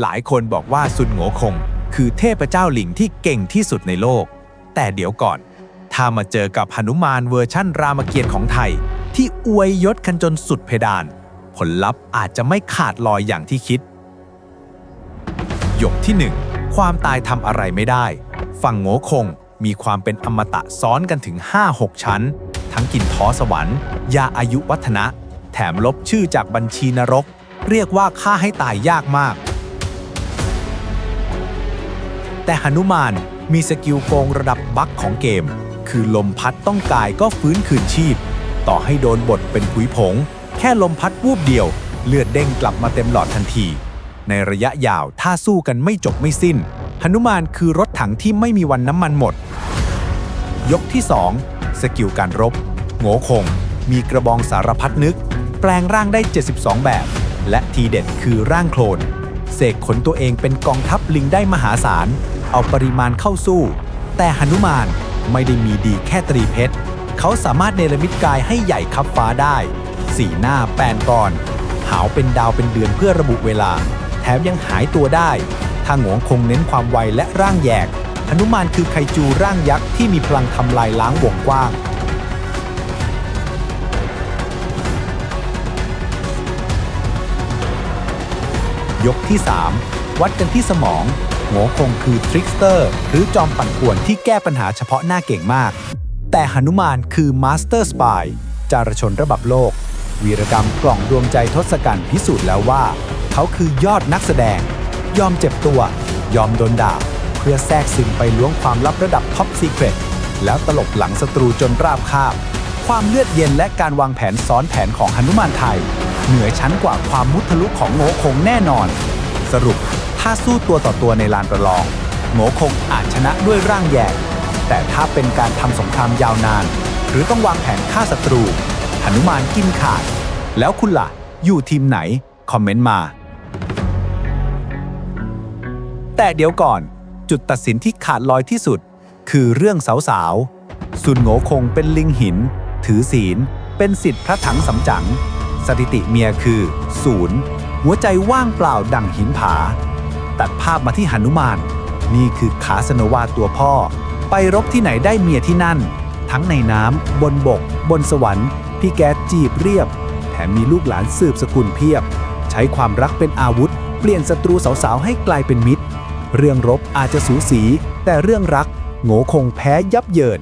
หลายคนบอกว่าซุนโงคง คือเทพเจ้าหลิงที่เก่งที่สุดในโลก แต่เดี๋ยวก่อน ถ้ามาเจอกับหนุมานเวอร์ชั่นรามเกียรติของไทย ที่อวยยศกันจนสุดเพดาน ผลลัพธ์อาจจะไม่ขาดลอยอย่างที่คิด หยกที่ 1 ความตายทำอะไรไม่ได้ ฝั่งโงคงมีความเป็นอมตะซ้อนกันถึง 5-6 ชั้น ทั้งกินท้อสวรรค์ ยาอายุวัฒนะ แถมลบชื่อจากบัญชีนรก เรียกว่าฆ่าให้ตายยากมาก แต่หนุมานมีสกิลโกงระดับบัคของเกม คือลมพัดต้องกายก็ฟื้นคืนชีพ ต่อให้โดนบทเป็นผุยผง แค่ลมพัดวูบเดียว เลือดเด้งกลับมาเต็มหลอดทันที ในระยะยาวถ้าสู้กันไม่จบไม่สิ้นหนุมานคือรถถังที่ไม่มีวันน้ำมันหมด ยกที่ 2 สกิลการรบโง่คง มีกระบองสารพัดนึก แปลงร่างได้ 72 แบบ และทีเด็ดคือร่างโคลนเสกขนตัวเองเป็นกองทัพลิงได้มหาศาล เอาปริมาณเข้าสู้ แต่หนุมานไม่ได้มีดีแค่ตรีเพชร เขาสามารถเนรมิตกายให้ใหญ่คับฟ้าได้ สีหน้าแปนก่อน หาวเป็นดาวเป็นเดือนเพื่อระบุเวลา แถมยังหายตัวได้ถ้าหงวงคงเน้นความไวและร่างแยกหนุมานคือไคจูร่างยักษ์ที่มีพลังทำลายล้างวงกว้างยกที่ 3 วัดกันที่สมอง โง่คงคือทริกสเตอร์หรือจอมปั่นป่วนที่แก้ปัญหาเฉพาะหน้าเก่งมาก แต่หนุมานคือมาสเตอร์สปายจารชนระบับโลก วีรกรรมกล่องดวงใจทศกัณฐ์พิสูจน์แล้วว่า เขาคือยอดนักแสดง ยอมเจ็บตัว ยอมโดนด่า เพื่อแทรกซึมไปล้วงความลับระดับท็อปซีเครตแล้วตลบหลังศัตรูจนราบคาบ ความเลือดเย็นและการวางแผนซ้อนแผนของหนุมานไทย เหนือชั้นกว่าความมุทะลุของโง่คงแน่นอน สรุป ถ้าสู้ตัวต่อตัวในลานประลอง โง่คงอาจชนะด้วยร่างแยก แต่ถ้าเป็นการทำสงครามยาวนาน หรือต้องวางแผนฆ่าศัตรูหนุมานกินขาด แล้วคุณล่ะ อยู่ทีมไหน คอมเมนต์มา แต่เดี๋ยวก่อน จุดตัดสินที่ขาดลอยที่สุด คือเรื่องสาวๆซุนโง่คงเป็นลิงหิน ถือศีล เป็นสิทธิ์พระถังสำจัง สถิติเมียคือศูนย์ หัวใจว่างเปล่าดั่งหินผา ตัดภาพมาที่หนุมาน นี่คือขาสนวาตัวพ่อ ไปรบที่ไหนได้เมียที่นั่น ทั้งในน้ำบนบก บนสวรรค์ พี่แกจีบเรียบ แถมมีลูกหลานสืบสกุลเพียบ ใช้ความรักเป็นอาวุธ เปลี่ยนศัตรูสาวๆ ให้กลายเป็นมิตร เรื่องรบอาจจะสูสี แต่เรื่องรักโง่คงแพ้ยับเยิน